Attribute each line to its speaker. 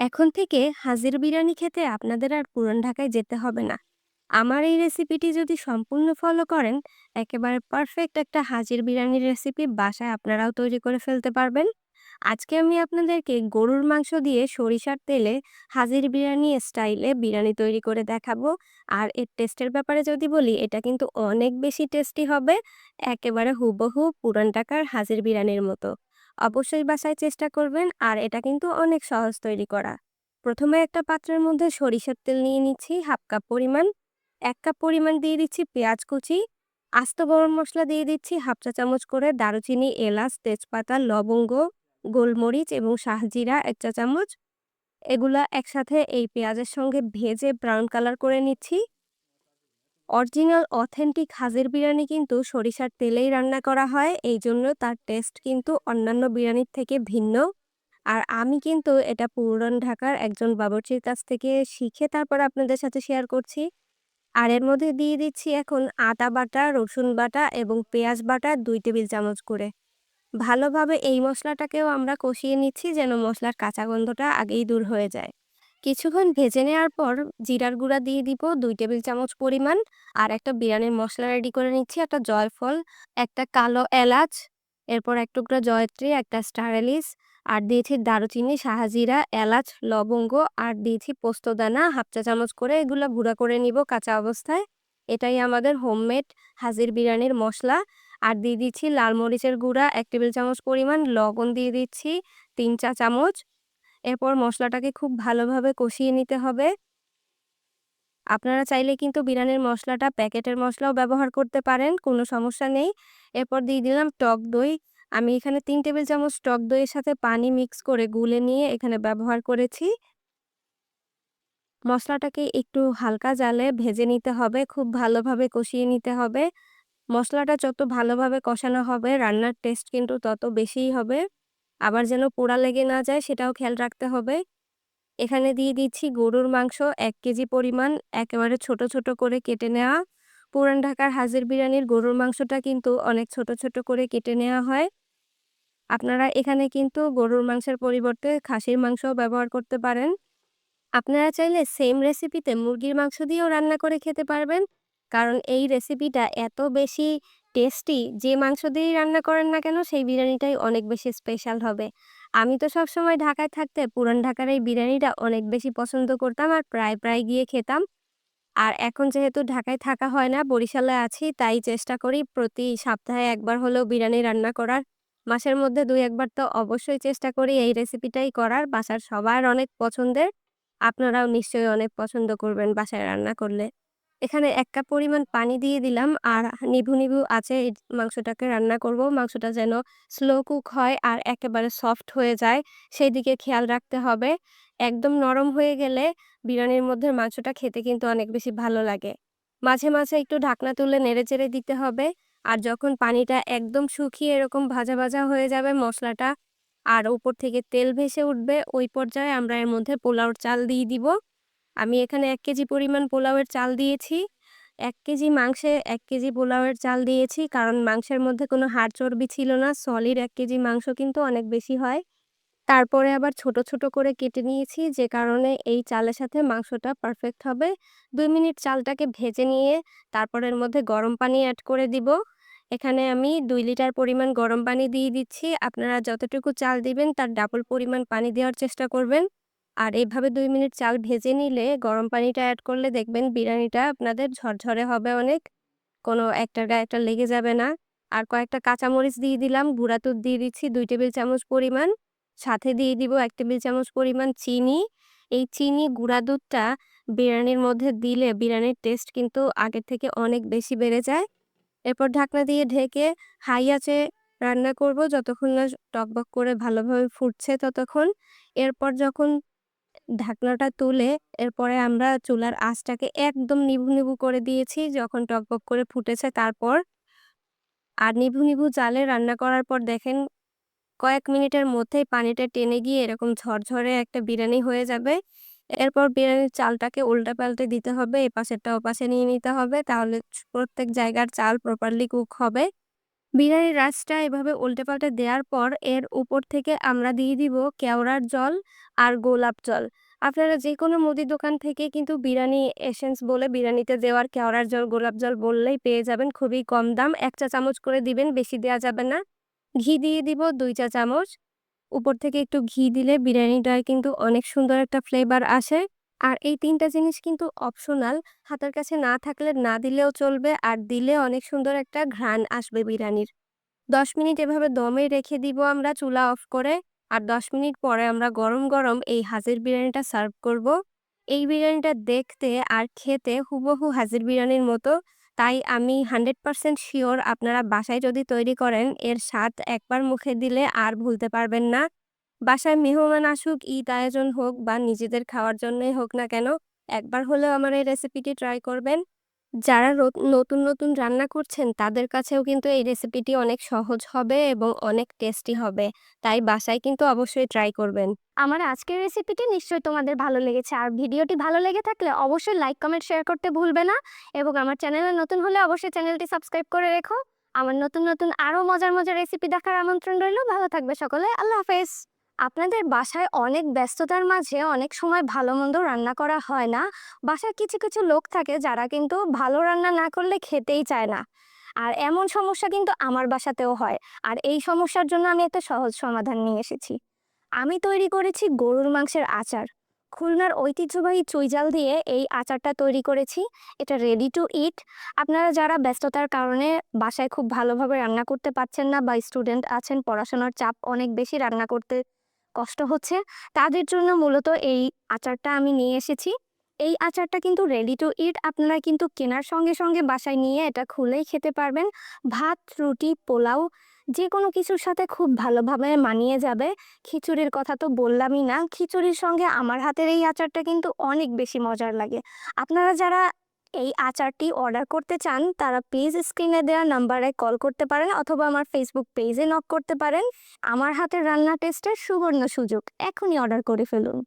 Speaker 1: এখন থেকে হাজির বিরিয়ানি খেতে আপনাদের আর পুরান ঢাকায় যেতে হবে না। আমার এই রেসিপিটি যদি সম্পূর্ণ ফলো করেন, একেবারে পারফেক্ট একটা হাজির বিরিয়ানির রেসিপি বাসায় আপনারাও তৈরি করে ফেলতে পারবেন। আজকে আমি আপনাদেরকে গরুর মাংস দিয়ে সরিষার তেলে হাজির বিরিয়ানি স্টাইলে বিরিয়ানি তৈরি করে দেখাবো। আর এর টেস্টের ব্যাপারে যদি বলি, এটা কিন্তু অনেক বেশি টেস্টি হবে। একেবারে হুবহু পুরান ঢাকার হাজির বিরিয়ানির মতো। অবশ্যই বাসায় চেষ্টা করবেন আর এটা কিন্তু অনেক সহজ তৈরি করা। প্রথমে একটা পাত্রের মধ্যে সরিষার তেল নিয়ে নিচ্ছি হাফ কাপ পরিমাণ। এক কাপ পরিমাণ দিয়ে দিচ্ছি পেঁয়াজ কুচি। আস্ত গরম মশলা দিয়ে দিচ্ছি হাফ চা চামচ করে দারুচিনি, এলাচ, তেজপাতা, লবঙ্গ, গোলমরিচ এবং শাহজিরা ১ চা চামচ। এগুলা একসাথে এই পেঁয়াজের সঙ্গে ভেজে ব্রাউন কালার করে নিচ্ছি। অরিজিনাল, অথেন্টিক হাজির বিরিয়ানি কিন্তু সরিষার তেলেই রান্না করা হয়। এই জন্য তার টেস্ট কিন্তু অন্যান্য বিরিয়ানির থেকে ভিন্ন। আর আমি কিন্তু এটা পুরান ঢাকার একজন বাবুর্চির কাছ থেকে শিখে তারপর আপনাদের সাথে শেয়ার করছি। আর এর মধ্যে দিয়ে দিচ্ছি এখন আদা বাটা, রসুন বাটা এবং পেঁয়াজ বাটা দুই টেবিল চামচ করে। ভালোভাবে এই মশলাটাকেও আমরা কষিয়ে নিচ্ছি যেন মশলার কাঁচা গন্ধটা আগেই দূর হয়ে যায়। কিছুক্ষণ ভেজে নেওয়ার পর জিরার গুঁড়া দিয়ে দিব দুই টেবিল চামচ পরিমাণ। আর একটা বিরিয়ানির মশলা রেডি করে নিচ্ছি, একটা জয়ফল, একটা কালো এলাচ, এরপর এক টুকরা জয়ত্রী, একটা স্টার এলিস আর দিয়েছি দারুচিনি, শাহাজিরা, এলাচ, লবঙ্গ, আর দিয়েছি পোস্তদানা হাফ চা চামচ করে এগুলো গুঁড়া করে নিব কাঁচা অবস্থায়। এটাই আমাদের হোমমেড হাজির বিরিয়ানির মশলা। আর দিয়ে দিচ্ছি লাল মরিচের গুঁড়া, এক টেবিল চামচ পরিমাণ, লবণ দিয়ে দিচ্ছি তিন চা চামচ। এরপর মশলাটাকে খুব ভালোভাবে কষিয়ে নিতে হবে। আপনারা চাইলে কিন্তু বিরিয়ানির মশলাটা প্যাকেটের মশলাও ব্যবহার করতে পারেন, কোনো সমস্যা নেই। এরপর দিয়ে দিলাম টক দই। আমি এখানে তিন টেবিল চামচ টক দইয়ের সাথে পানি মিক্স করে গুলে নিয়ে এখানে ব্যবহার করেছি। মশলাটাকে একটু হালকা জালে ভেজে নিতে হবে, খুব ভালোভাবে কষিয়ে নিতে হবে। মশলাটা যত ভালোভাবে কষানো হবে, রান্নার টেস্ট কিন্তু তত বেশিই হবে। আবার যেন পোড়া লেগে না যায় সেটাও খেয়াল রাখতে হবে। এখানে দিয়ে দিচ্ছি গরুর মাংস এক কেজি পরিমাণ, একেবারে ছোট ছোট করে কেটে নেওয়া। পুরান ঢাকার হাজির বিরিয়ানির গরুর মাংসটা কিন্তু অনেক ছোট ছোট করে কেটে নেওয়া হয়। আপনারা এখানে কিন্তু গরুর মাংসের পরিবর্তে খাসির মাংসও ব্যবহার করতে পারেন। আপনারা চাইলে সেম রেসিপিতে মুরগির মাংস দিয়েও রান্না করে খেতে পারবেন। কারণ এই রেসিপিটা এত বেশি টেস্টি যে মাংস দিয়েই রান্না করেন না কেন, সেই বিরিয়ানিটাই অনেক বেশি স্পেশাল হবে। আমি তো সবসময় ঢাকায় থাকতে পুরান ঢাকার এই বিরিয়ানিটা অনেক বেশি পছন্দ করতাম আর প্রায় প্রায় গিয়ে খেতাম। আর এখন যেহেতু ঢাকায় থাকা হয় না, বরিশালে আছি, তাই চেষ্টা করি প্রতি সপ্তাহে একবার হলেও বিরিয়ানি রান্না করার। মাসের মধ্যে দুই, একবার তো অবশ্যই চেষ্টা করি এই রেসিপিটাই করার, বাসার সবার অনেক পছন্দের। আপনারাও নিশ্চয়ই অনেক পছন্দ করবেন বাসায় রান্না করলে। এখানে এক কাপ পরিমাণ পানি দিয়ে দিলাম। আর নিভু নিভু আছে এই মাংসটাকে রান্না করব। মাংসটা যেন স্লো কুক হয় আর একেবারে সফট হয়ে যায় সেই দিকে খেয়াল রাখতে হবে। একদম নরম হয়ে গেলে বিরিয়ানির মধ্যে মাংসটা খেতে কিন্তু অনেক বেশি ভালো লাগে। মাঝে মাঝে একটু ঢাকনা তুলে নেড়ে চেড়ে দিতে হবে। আর যখন পানিটা একদম শুকিয়ে এরকম ভাজা ভাজা হয়ে যাবে মশলাটা, আর উপর থেকে তেল ভেসে উঠবে, ওই পর্যায়ে আমরা এর মধ্যে পোলাওর চাল দিয়ে দিব। আমি এখানে এক কেজি পরিমাণ পোলাওয়ের চাল দিয়েছি। এক কেজি মাংসে এক কেজি পোলাওয়ের চাল দিয়েছি, কারণ মাংসের মধ্যে কোনো হাড় চর্বি ছিল না। সলিড এক কেজি মাংস কিন্তু অনেক বেশি হয়। তারপরে আবার ছোট ছোট করে কেটে নিয়েছি, যে কারণে এই চালের সাথে মাংসটা পারফেক্ট হবে। দুই মিনিট চালটাকে ভেজে নিয়ে তারপর এর মধ্যে গরম পানি অ্যাড করে দিব। এখানে আমি দুই লিটার পরিমাণ গরম পানি দিয়ে দিচ্ছি। আপনারা যতটুকু চাল দিবেন তার ডাবল পরিমাণ পানি দেওয়ার চেষ্টা করবেন। আর এইভাবে দুই মিনিট চাল ভেজে নিলে গরম পানিটা অ্যাড করলে দেখবেন বিরিয়ানিটা আপনাদের ঝরঝরে হবে অনেক। কোনো একটার গায়ে একটা লেগে যাবে না। আর কয়েকটা কাঁচামরিচ দিয়ে দিলাম, গুঁড়া দুধ দিয়ে দিচ্ছি দুই টেবিল চামচ পরিমাণ। সাথে দিয়ে দিব এক টেবিল চামচ পরিমাণ চিনি। এই চিনি, গুঁড়া দুধটা বিরিয়ানির মধ্যে দিলে বিরিয়ানির টেস্ট কিন্তু আগের থেকে অনেক বেশি বেড়ে যায়। এরপর ঢাকনা দিয়ে ঢেকে হাই আছে রান্না করব। যতক্ষণ না টকবক করে ভালোভাবে ফুটছে ততক্ষণ। এরপর যখন ঢাকনাটা তুলে এরপরে আমরা চুলার আঁচটাকে একদম নিভু নিভু করে দিয়েছি যখন টকবক করে ফুটেছে। তারপর আর নিভু নিভু জালে রান্না করার পর দেখেন কয়েক মিনিটের মধ্যেই পানিটা টেনে গিয়ে এরকম ঝরঝরে একটা বিরিয়ানি হয়ে যাবে। এরপর বিরিয়ানির চালটাকে উল্টা পাল্টে দিতে হবে এ পাশেরটা ও পাশে নিয়ে নিতে হবে। তাহলে প্রত্যেক জায়গার চাল প্রপারলি কুক হবে। বিরিয়ানির রাইসটা এভাবে উল্টে-পাল্টে দেওয়ার পর এর উপর থেকে আমরা দিয়ে দিব কেওড়ার জল আর গোলাপ জল। আপনারা যে কোনো মুদির দোকান থেকে কিন্তু বিরিয়ানি এসেন্স বলে বিরিয়ানিতে দেওয়ার কেওড়ার জল, গোলাপ জল বললেই পেয়ে যাবেন। খুবই কম দাম। এক চা চামচ করে দিবেন, বেশি দেওয়া যাবে না। ঘি দিয়ে দিব দুই চা চামচ। উপর থেকে একটু ঘি দিলে বিরিয়ানিটায় কিন্তু অনেক সুন্দর একটা ফ্লেভার আসে। আর এই ৩ টা জিনিস কিন্তু অপশনাল। হাতের কাছে না থাকলে না দিলেও চলবে। আর দিলে অনেক সুন্দর একটা ঘ্রাণ আসবে বিরিয়ানির। ১০ মিনিট এভাবে দমে রেখে দিব আমরা চুলা অফ করে। আর ১০ মিনিট পরে আমরা গরম, গরম এই হাজির বিরিয়ানিটা সার্ভ করব। এই বিরিয়ানিটা দেখতে আর খেতে হুবহু হাজির বিরিয়ানির মতো। তাই আমি 100% শিওর আপনারা বাসায় যদি তৈরি করেন এর স্বাদ একবার মুখে দিলে আর ভুলতে পারবেন না। বাসায় মেহমান আসুক, ঈদ আয়োজন হোক বা নিজেদের খাওয়ার জন্যই হোক না কেন, একবার হলেও আমার এই রেসিপিটি ট্রাই করবেন। যারা নতুন, নতুন রান্না করছেন তাদের কাছেও কিন্তু এই রেসিপিটি অনেক সহজ হবে এবং অনেক টেস্টি হবে। তাই বাসায় কিন্তু অবশ্যই ট্রাই করবেন।
Speaker 2: আমার আজকের রেসিপিটি নিশ্চয়ই তোমাদের ভালো লেগেছে। আর ভিডিওটি ভালো লেগে থাকলে অবশ্যই লাইক, কমেন্ট, শেয়ার করতে ভুলবে না। এবং আমার চ্যানেলে নতুন হলে অবশ্যই চ্যানেলটি সাবস্ক্রাইব করে রেখো। আমার নতুন, নতুন আরও মজার, মজার রেসিপি দেখার আমন্ত্রণ রইল। ভালো থাকবে সকলে। আল্লাহ হাফেজ। আপনাদের বাসায় অনেক ব্যস্ততার মাঝে অনেক সময় ভালো-মন্দ রান্না করা হয় না। বাসায় কিছু, কিছু লোক থাকে যারা কিন্তু ভালো রান্না না করলে খেতেই চায় না। আর এমন সমস্যা কিন্তু আমার বাসাতেও হয়। আর এই সমস্যার জন্য আমি একটা সহজ সমাধান নিয়ে এসেছি। আমি তৈরি করেছি গরুর মাংসের আচার। খুলনার ঐতিহ্যবাহী চুইজাল দিয়ে এই আচারটা তৈরি করেছি। এটা রেডি টু ইট। আপনারা যারা ব্যস্ততার কারণে বাসায় খুব ভালোভাবে রান্না করতে পারছেন না বা স্টুডেন্ট আছেন, পড়াশোনার চাপ অনেক বেশি, রান্না করতে কষ্ট হচ্ছে, তাদের জন্য মূলত এই আচারটা আমি নিয়ে এসেছি। এই আচারটা কিন্তু রেডি টু ইট। আপনারা কিন্তু কেনার সঙ্গে, সঙ্গে বাসায় নিয়ে এটা খুলেই খেতে পারবেন। ভাত, রুটি, পোলাও যে কোনো কিছুর সাথে খুব ভালোভাবে মানিয়ে যাবে। খিচুড়ির কথা তো বললামই না। খিচুড়ির সঙ্গে আমার হাতের এই আচারটা কিন্তু অনেক বেশি মজার লাগে। আপনারা যারা এই আচারটি অর্ডার করতে চান, তারা প্লিজ স্ক্রিনে দেওয়া নাম্বারে কল করতে পারেন অথবা আমার ফেসবুক পেজে নক করতে পারেন। আমার হাতের রান্না টেস্টের সুবর্ণ সুযোগ। এখনই অর্ডার করে ফেলুন।